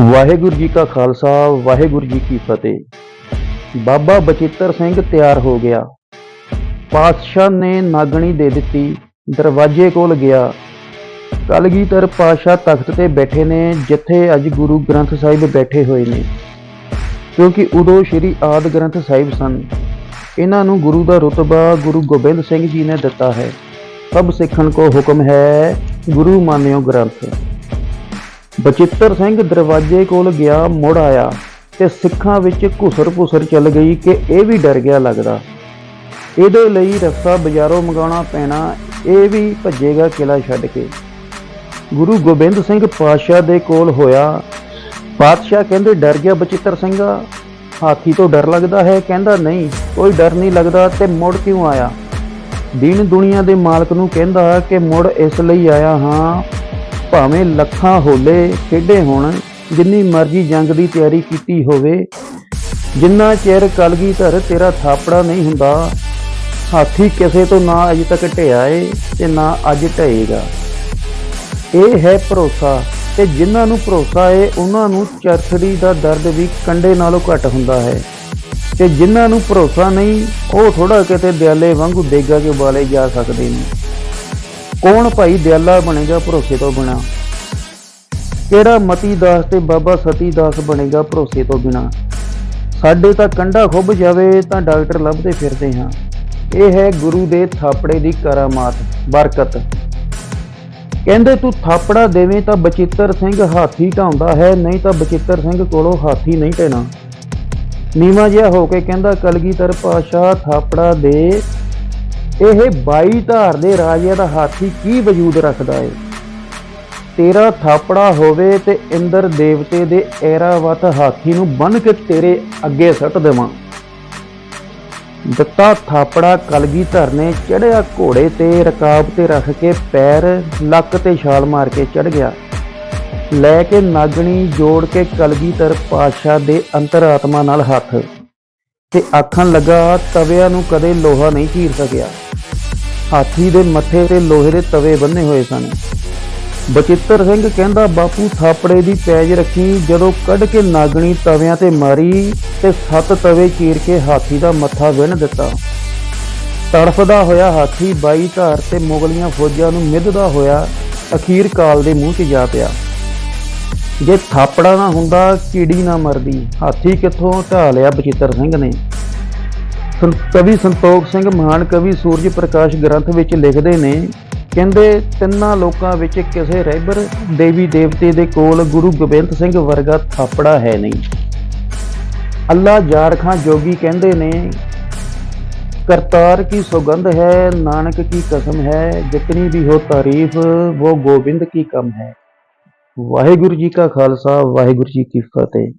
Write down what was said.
ਵਾਹਿਗੁਰੂ ਜੀ ਕਾ ਖਾਲਸਾ, ਵਾਹਿਗੁਰੂ ਜੀ ਕੀ ਫਤਿਹ। ਬਾਬਾ ਬਚਿੱਤਰ ਸਿੰਘ ਤਿਆਰ ਹੋ ਗਿਆ। ਪਾਤਸ਼ਾਹ ਨੇ ਨਾਗਣੀ ਦੇ ਦਿੱਤੀ, ਦਰਵਾਜ਼ੇ ਕੋਲ ਗਿਆ। ਕਲਗੀਧਰ ਪਾਤਸ਼ਾਹ ਤਖਤ ਤੇ ਬੈਠੇ ਨੇ, ਜਿੱਥੇ ਅੱਜ ਗੁਰੂ ਗ੍ਰੰਥ ਸਾਹਿਬ ਬੈਠੇ ਹੋਏ ਨੇ। ਕਿਉਂਕਿ ਉਦੋਂ ਸ੍ਰੀ ਆਦ ਗ੍ਰੰਥ ਸਾਹਿਬ ਸਨ। ਇਹਨਾਂ ਨੂੰ ਗੁਰੂ ਦਾ ਰਤਬਾ ਗੁਰੂ ਗੋਬਿੰਦ ਸਿੰਘ ਜੀ ਨੇ ਦਿੱਤਾ ਹੈ। ਸਭ ਸਿੱਖਣ ਕੋ ਹੁਕਮ ਹੈ, ਗੁਰੂ ਮਾਨਿਓ ਗ੍ਰੰਥ। ਬਚਿੱਤਰ ਸਿੰਘ ਦਰਵਾਜ਼ੇ ਕੋਲ ਗਿਆ, ਮੁੜ ਆਇਆ ਤੇ ਸਿੱਖਾਂ ਵਿੱਚ ਘੁਸਰ-ਘੁਸਰ ਚੱਲ ਗਈ ਕਿ ਇਹ ਵੀ ਡਰ ਗਿਆ ਲੱਗਦਾ। ਇਹਦੇ ਲਈ ਰਸਤਾ ਬਾਜ਼ਾਰੋਂ ਮੰਗਾਉਣਾ ਪੈਣਾ, ਇਹ ਵੀ ਭੱਜੇਗਾ ਕਿਲਾ ਛੱਡ ਕੇ। ਗੁਰੂ ਗੋਬਿੰਦ ਸਿੰਘ ਪਾਤਸ਼ਾਹ ਦੇ ਕੋਲ ਹੋਇਆ। ਪਾਤਸ਼ਾਹ ਕਹਿੰਦੇ, ਡਰ ਗਿਆ ਬਚਿੱਤਰ ਸਿੰਘਾ, ਹਾਥੀ ਤੋਂ ਡਰ ਲੱਗਦਾ ਹੈ? ਕਹਿੰਦਾ, ਨਹੀਂ, ਕੋਈ ਡਰ ਨਹੀਂ ਲੱਗਦਾ ਤੇ ਮੁੜ ਕਿਉਂ ਆਇਆ? ਦੀਨ ਦੁਨੀਆ ਦੇ ਮਾਲਕ ਨੂੰ ਕਹਿੰਦਾ ਕਿ ਮੁੜ ਇਸ ਲਈ ਆਇਆ ਹਾਂ ਭਾਵੇਂ ਲੱਖਾਂ ਹੋਲੇ ਖੇਡੇ ਹੋਣ, ਜਿੰਨੀ ਮਰਜ਼ੀ ਜੰਗ ਦੀ ਤਿਆਰੀ ਕੀਤੀ ਹੋਵੇ, ਜਿੰਨਾ ਚਿਰ ਕਲਗੀਧਰ ਤੇਰਾ ਥਾਪੜਾ ਨਹੀਂ ਹੁੰਦਾ, ਹਾਥੀ ਕਿਸੇ ਤੋਂ ਨਾ ਅਜੇ ਤੱਕ ਢਿਆ ਏ ਤੇ ਨਾ ਅੱਜ ਢਏਗਾ ਇਹ ਹੈ ਭਰੋਸਾ ਤੇ ਜਿਨ੍ਹਾਂ ਨੂੰ ਭਰੋਸਾ ਏ ਉਹਨਾਂ ਨੂੰ ਚਰਖੜੀ ਦਾ ਦਰਦ ਵੀ ਕੰਡੇ ਨਾਲੋਂ ਘੱਟ ਹੁੰਦਾ ਹੈ। ਤੇ ਜਿਨ੍ਹਾਂ ਨੂੰ ਭਰੋਸਾ ਨਹੀਂ, ਉਹ ਥੋੜਾ ਕਿਤੇ ਦਿਆਲੇ ਵਾਂਗੂ ਦੇਗਾ ਕੇ ਉਬਾਲੇ ਜਾ ਸਕਦੇ ਨੇ। ਕੌਣ ਭਾਈ ਦਿਆਲਾ ਬਣੇਗਾ ਭਰੋਸੇ ਤੋਂ ਬਿਨਾ? ਕਿਹੜਾ ਮਤੀ ਦਾਸ ਤੇ ਬਾਬਾ ਸਤੀ ਦਾਸ ਬਣੇਗਾ ਭਰੋਸੇ ਤੋਂ ਬਿਨਾ? ਸਾਡੇ ਤਾਂ ਕੰਡਾ ਖੁੱਭ ਜਾਵੇ ਤਾਂ ਡਾਕਟਰ ਲੱਭਦੇ ਫਿਰਦੇ ਹਾਂ। ਇਹ ਹੈ ਗੁਰੂ ਦੇ ਥਾਪੜੇ ਦੀ ਕਰਾਮਾਤ, ਬਰਕਤ। ਕਹਿੰਦੇ ਤੂੰ ਥਾਪੜਾ ਦੇਵੇਂ ਤਾਂ ਬਚਿੱਤਰ ਸਿੰਘ ਹਾਥੀ ਢਾਉਂਦਾ ਹੈ, ਨਹੀਂ ਤਾਂ ਬਚਿੱਤਰ ਸਿੰਘ ਕੋਲੋਂ ਹਾਥੀ ਨਹੀਂ ਢਹਿਣਾ ਨੀਵਾ ਜਿਹਾ ਹੋ ਕੇ ਕਹਿੰਦਾ, ਕਲਗੀਧਰ ਪਾਸ਼ਾ ਥਾਪੜਾ ਦੇ ਇਹ 22 ਧਾਰ ਦੇ ਰਾਜਿਆਂ ਦਾ ਹਾਥੀ ਕੀ ਵਜੂਦ ਰੱਖਦਾ ਏ? ਤੇਰਾ ਥਾਪੜਾ ਹੋਵੇ ਤੇ ਇੰਦਰ ਦੇਵਤੇ ਦੇ ਐਰਾਵਤ ਹਾਥੀ ਨੂੰ ਬੰਨ ਕੇ ਤੇਰੇ ਅੱਗੇ ਸੱਟ ਦੇਵਾਂ। ਦਿੱਤਾ ਥਾਪੜਾ ਕਲਗੀਧਰ ਨੇ ਚੜਿਆ ਘੋੜੇ ਤੇ ਰਕਾਬ ਤੇ ਰੱਖ ਕੇ ਪੈਰ ਲੱਕ ਤੇ ਛਾਲ ਮਾਰ ਕੇ ਚੜ ਗਿਆ। ਲੈ ਕੇ ਨਾਗਣੀ ਜੋੜ ਕੇ ਕਲਗੀ ਧਰ ਪਾਤਸ਼ਾਹ ਦੇ ਅੰਤਰਾਤਮਾ ਨਾਲ ਹੱਥ। ਤੇ ਆਖਣ ਲੱਗਾ, ਤਵਿਆਂ ਨੂੰ ਕਦੇ ਲੋਹਾ ਨਹੀਂ ਚੀਰ ਸਕਿਆ। ਹਾਥੀ ਦੇ ਮੱਥੇ ਤੇ ਲੋਹੇ ਦੇ ਤਵੇ ਬੰਨੇ ਹੋਏ ਸਨ। ਬਚਿੱਤਰ ਸਿੰਘ ਕਹਿੰਦਾ, ਬਾਪੂ, ਥਾਪੜੇ ਦੀ ਪੈਜ ਰੱਖੀ, ਜਦੋਂ ਕੱਢ ਕੇ ਨਾਗਣੀ ਤਵਿਆਂ ਤੇ ਮਾਰੀ ਤੇ ਸੱਤ ਤਵੇ ਚੀਰ ਕੇ ਹਾਥੀ ਦਾ ਮੱਥਾ ਵਿੰਨ ਦਿੱਤਾ। ਤੜਫਦਾ ਹੋਇਆ ਹਾਥੀ ਬਾਈ ਧਾਰ ਤੇ ਮੁਗਲੀਆਂ ਫੌਜਾਂ ਨੂੰ ਮਿੱਧਦਾ ਹੋਇਆ ਅਖੀਰ ਕਾਲ ਦੇ ਮੂੰਹ 'ਚ ਜਾ ਪਿਆ। ਜੇ ਥਾਪੜਾ ਨਾ ਹੁੰਦਾ ਕੀੜੀ ਨਾ ਮਰਦੀ। ਹਾਥੀ ਕਿੱਥੋਂ ਢਾ ਲਿਆ ਬਚਿੱਤਰ ਸਿੰਘ ਨੇ? ਕਵੀ ਸੰਤੋਖ ਸਿੰਘ ਮਹਾਨ ਕਵੀ ਸੂਰਜ ਪ੍ਰਕਾਸ਼ ਗ੍ਰੰਥ ਵਿੱਚ ਲਿਖਦੇ ਨੇ, ਕਹਿੰਦੇ ਤਿੰਨਾਂ ਲੋਕਾਂ ਵਿੱਚ ਕਿਸੇ ਰਹਿਬਰ ਦੇਵੀ ਦੇਵਤੇ ਦੇ ਕੋਲ ਗੁਰੂ ਗੋਬਿੰਦ ਸਿੰਘ ਵਰਗਾ ਥਾਪੜਾ ਹੈ ਨਹੀਂ। ਅੱਲਾ ਜਾਰਖਾਂ ਜੋਗੀ ਕਹਿੰਦੇ ਨੇ, ਕਰਤਾਰ ਕੀ ਸੁਗੰਧ ਹੈ, ਨਾਨਕ ਕੀ ਕਸਮ ਹੈ, ਜਿਤਨੀ ਵੀ ਹੋ ਤਾਰੀਫ ਉਹ ਗੋਬਿੰਦ ਕੀ ਕਮ ਹੈ। ਵਾਹਿਗੁਰੂ ਜੀ ਕਾ ਖਾਲਸਾ, ਵਾਹਿਗੁਰੂ ਜੀ ਕੀ ਫਤਿਹ।